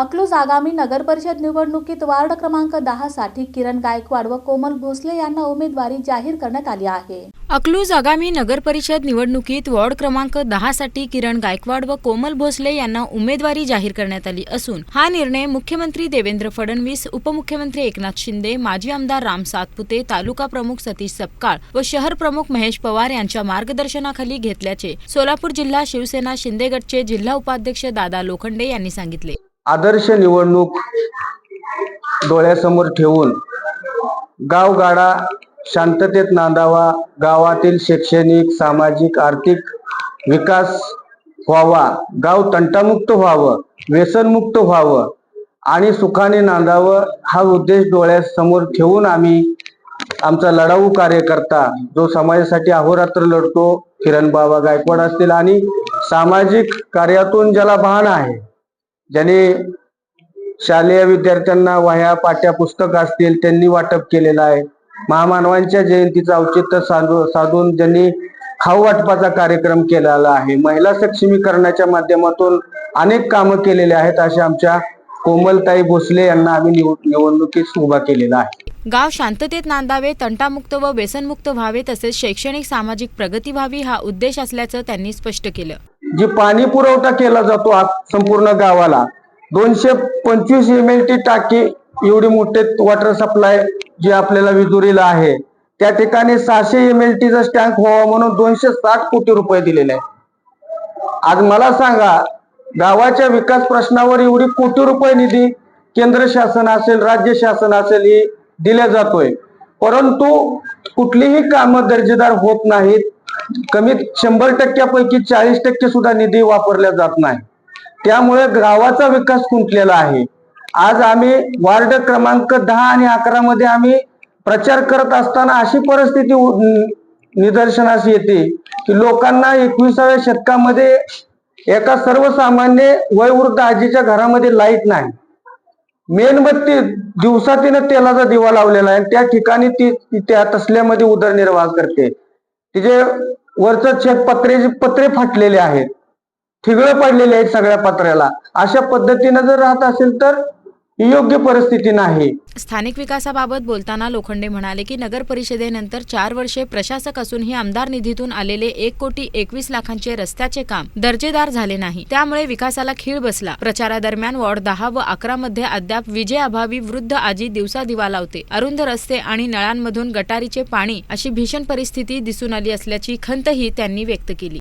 अकलूज आगामी नगरपरिषद निवडणुकीत वार्ड क्रमांक दहा साठी किरण गायकवाड व कोमल भोसले यांना उमेदवारी जाहीर करण्यात आली आहे. अकलूज आगामी नगरपरिषद निवडणुकीत वॉर्ड क्रमांक दहा साठी किरण गायकवाड व कोमल भोसले यांना उमेदवारी जाहीर करण्यात आली असून हा निर्णय मुख्यमंत्री देवेंद्र फडणवीस उपमुख्यमंत्री एकनाथ शिंदे माजी आमदार राम सातपुते तालुका प्रमुख सतीश सपकाळ व शहर प्रमुख महेश पवार यांच्या मार्गदर्शनाखाली घेतल्याचे सोलापूर जिल्हा शिवसेना शिंदे गटचे जिल्हा उपाध्यक्ष दादा लोखंडे यांनी सांगितले. आदर्श निवडणूक डोळ्यासमोर ठेवून गावगाडा शांततेत नांदावा गावातील शैक्षणिक सामाजिक आर्थिक विकास व्हावा गाव तंटामुक्त व्हावं व्यसनमुक्त व्हावं आणि सुखाने नांदावं हा उद्देश डोळ्यासमोर ठेवून आम्ही आमचा लढाऊ कार्यकर्ता जो समाजासाठी अहोरात्र लढतो किरण बाबा गायकवाड असतील आणि सामाजिक कार्यातून ज्याला भान आहे ज्याने शालेय विद्यार्थ्यांना वह्या पाठ्या पुस्तक असतील त्यांनी वाटप केलेलं आहे. महामानवांच्या जयंतीचं औचित्य साधू साधून ज्यांनी खाऊ वाटपाचा कार्यक्रम केलेला आहे. महिला सक्षमीकरणाच्या माध्यमातून अनेक कामं केलेले आहेत अशा आमच्या कोमलताई भोसले यांना आम्ही निवड निवडणुकीत उभा केलेला आहे. गाव शांततेत नांदावे तंटामुक्त व व्यसनमुक्त व्हावे तसेच शैक्षणिक सामाजिक प्रगती व्हावी हा उद्देश असल्याचं त्यांनी स्पष्ट केलं. जे पाणी पुरवठा केला जातो आज संपूर्ण गावाला दोनशे पंचवीस एम एल टी टाकी एवढी मोठे वॉटर सप्लाय जी आपल्याला विदुरीला आहे. त्या ठिकाणी सहाशे एम एल टीचा टँक व्हावा म्हणून दोनशे साठ कोटी रुपये दिलेले आहे आज मला सांगा गावाच्या विकास प्रश्नावर एवढी कोटी रुपये निधी केंद्र शासन असेल राज्य शासन असेल ही दिल्या जातोय. परंतु कुठलीही कामं दर्जेदार होत नाहीत. कमीत शंभर टक्क्यापैकी चाळीस टक्के सुद्धा निधी वापरला जात नाही. त्यामुळे गावाचा विकास खुंटलेला आहे. आज आम्ही वार्ड क्रमांक दहा आणि अकरा मध्ये आम्ही प्रचार करत असताना अशी परिस्थिती उ- नि- निदर्शनास येते की लोकांना एकविसाव्या शतकामध्ये एका सर्वसामान्य वयवृद्ध आजीच्या घरामध्ये लाइट नाही. मेणबत्ती दिवसा तिने तेलाचा दिवा लावलेला आहे. त्या ठिकाणी ती त्या तसल्यामध्ये उदरनिर्वाह करते. तिचे वरचं छत पत्रेचे पत्रे फाटलेले आहेत. ठिगळं पडलेले आहेत सगळ्या पत्र्याला. अशा पद्धतीनं जर राहत असेल तर ही योग्य परिस्थिती नाही. स्थानिक विकासाबाबत बोलताना लोखंडे म्हणाले की नगर परिषदेनंतर चार वर्षे प्रशासक असूनही आमदार निधीतून आलेले एक कोटी एकवीस लाखांचे रस्त्याचे काम दर्जेदार झाले नाही. त्यामुळे विकासाला खीळ बसला. प्रचारादरम्यान वॉर्ड दहा व अकरा मध्ये अद्याप विजेअभावी वृद्ध आजी दिवसा दिवा लावते. अरुंद रस्ते आणि नळांमधून गटारीचे पाणी अशी भीषण परिस्थिती दिसून आली असल्याची खंतही त्यांनी व्यक्त केली.